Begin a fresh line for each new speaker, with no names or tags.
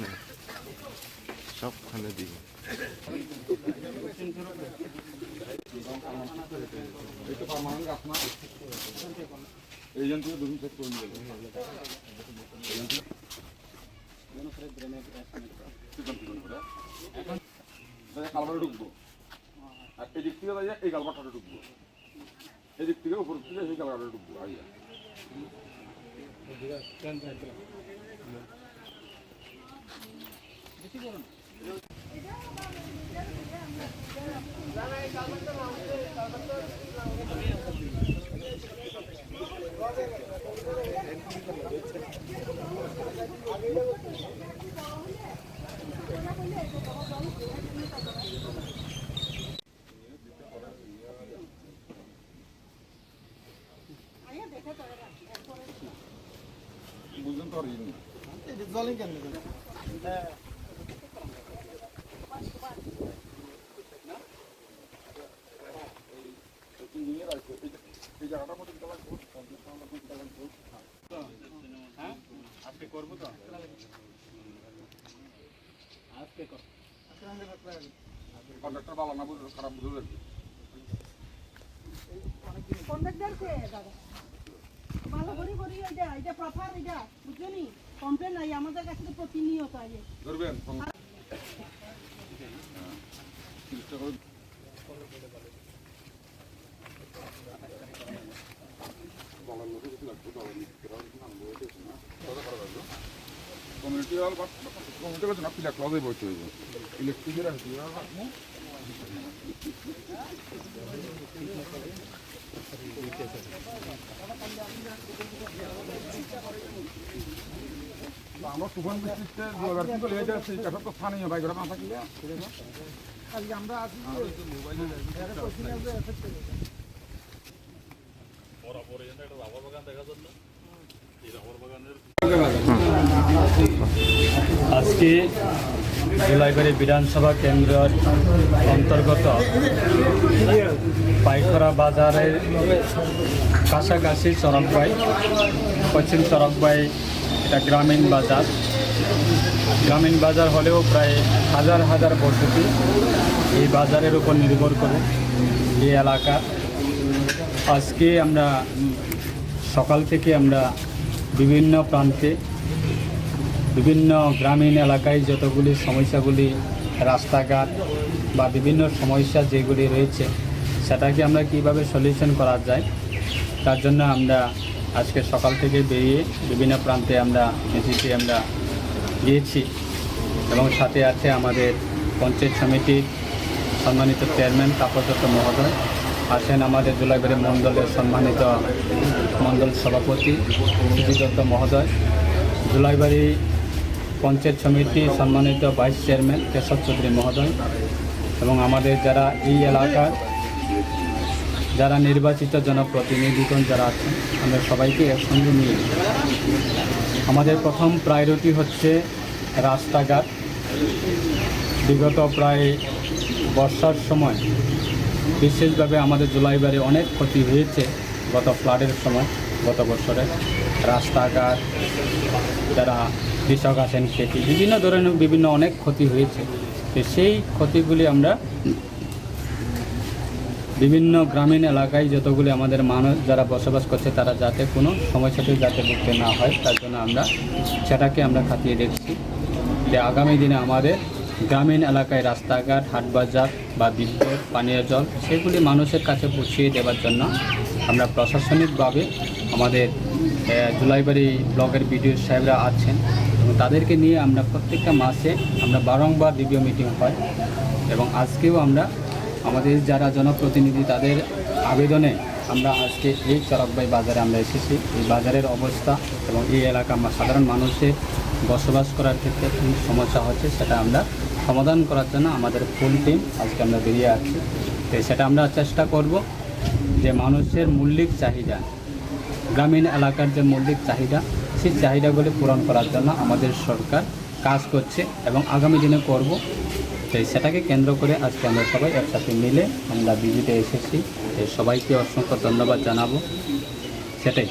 সামনে সবখানে
থেকে দুদিন চেক করে নিয়ে কালবারে ঢুকবো আর এদিক থেকে যাই এই কালবারটা ঢুকবো এদিক থেকে উপর থেকে সেই কালবারটা ঢুকবো। আইয়া বুঝলেন তো আর ই নেই। ইঞ্জিনিয়ার আছে এই যে- এই জায়গাটার মধ্যে দিতে লাগবে পঞ্চাশ টাকা লাগবে, দিতে লাগবে। কন্ডাক্টর ভালো না বুঝলে খারাপ বুঝে যাবে
কন্ট্রাক্টর কে দাদা ভালো করে করি এটা এটা প্রপার আমাদের কাছে তো প্রতিনিয়ত আইয়ে
ধরবেন কমিউনিটি হল বা কমিউনিটি হল না পিলা ক্লজে বসে হইবে ইলেকট্রিকের আছে আমরা তুফান বৃষ্টিতে দুয়ার কি করে এটা তো স্থানীয় বাইক না থাকলে। আজকে আমরা
আজকে জুলাইবাড়ি বিধানসভা কেন্দ্রের অন্তর্গত পাইখরা বাজারের কাছাকাছি চরকবাই পশ্চিম চরকবাই এটা গ্রামীণ বাজার। গ্রামীণ বাজার হলেও প্রায় হাজার হাজার বসতি এই বাজারের উপর নির্ভর করে এই এলাকা। আজকে আমরা সকাল থেকে আমরা বিভিন্ন প্রান্তে, বিভিন্ন গ্রামীণ এলাকায় যতগুলি সমস্যাগুলি, রাস্তাঘাট বা বিভিন্ন সমস্যা যেগুলি রয়েছে, সেটাকে আমরা কীভাবে সলিউশন করা যায়, তার জন্য আমরা আজকে সকাল থেকে বেরিয়ে বিভিন্ন প্রান্তে আমরা এসেছি, আমরা গিয়েছি এবং সাথে আছে আমাদের পঞ্চায়েত সমিতির সম্মানিত চেয়ারম্যান তাপস দত্ত মহোদয়, আছেন আমাদের জুলাইবাড়ি মণ্ডলের সম্মানিত মণ্ডল সভাপতি সুজিত দত্ত মহোদয়, জুলাইবাড়ি পঞ্চায়েত সমিতি সম্মানিত ভাইস চেয়ারম্যান কেশব চৌধুরী মহোদয় এবং আমাদের যারা এই এলাকার যারা নির্বাচিত জনপ্রতিনিধিগণ যারা আছেন, আমরা সবাইকে একসঙ্গে নিয়ে আমাদের প্রথম প্রায়োরিটি হচ্ছে রাস্তাঘাট। বিগত প্রায় বর্ষার সময় বিশেষভাবে আমাদের জুলাইবারে অনেক ক্ষতি হয়েছে গত ফ্লাডের সময়, গত বছরে। রাস্তাঘাট, যারা কৃষক আছেন, খেতি, বিভিন্ন ধরনের, বিভিন্ন অনেক ক্ষতি হয়েছে। তো সেই ক্ষতিগুলি আমরা বিভিন্ন গ্রামীণ এলাকায় যতগুলি আমাদের মানুষ যারা বসবাস করছে, তারা যাতে কোনো সমস্যাতে যাতে ভুগতে না হয়, তার জন্য আমরা সেটাকে আমরা খাতিয়ে দেখছি। যে আগামী দিনে আমাদের গ্রামীণ এলাকায় রাস্তাঘাট, হাটবাজার বা বিদ্যুৎ, পানীয় জল, সেগুলি মানুষের কাছে পৌঁছিয়ে দেওয়ার জন্য আমরা প্রশাসনিকভাবে আমাদের জুলাইবাড়ি ব্লকের বিডিও সাহেবরা আছেন এবং তাদেরকে নিয়ে আমরা প্রত্যেকটা মাসে আমরা বারংবার রিভিউ মিটিং হয় এবং আজকেও আমরা আমাদের যারা জনপ্রতিনিধি, তাদের আবেদনে আমরা আজকে এই চরকবাই বাজারে আমরা এসেছি। এই বাজারের অবস্থা এবং এই এলাকা সাধারণ মানুষের বসবাস করার ক্ষেত্রে কী সমস্যা হচ্ছে সেটা আমরা সমাধান করার জন্য আমাদের ফুল টিম আজকে আমরা বেরিয়ে আছি। তো সেটা আমরা চেষ্টা করব যে মানুষের মৌলিক চাহিদা, গ্রামীণ এলাকার যে মৌলিক চাহিদা, সেই চাহিদাগুলি পূরণ করার জন্য আমাদের সরকার কাজ করছে এবং আগামী দিনে করব। তো সেটাকে কেন্দ্র করে আজকে আমরা সবাই একসাথে মিলে আমরা বিজিতে এসেছি। সবাইকে অসংখ্য ধন্যবাদ জানাব। সেটাই।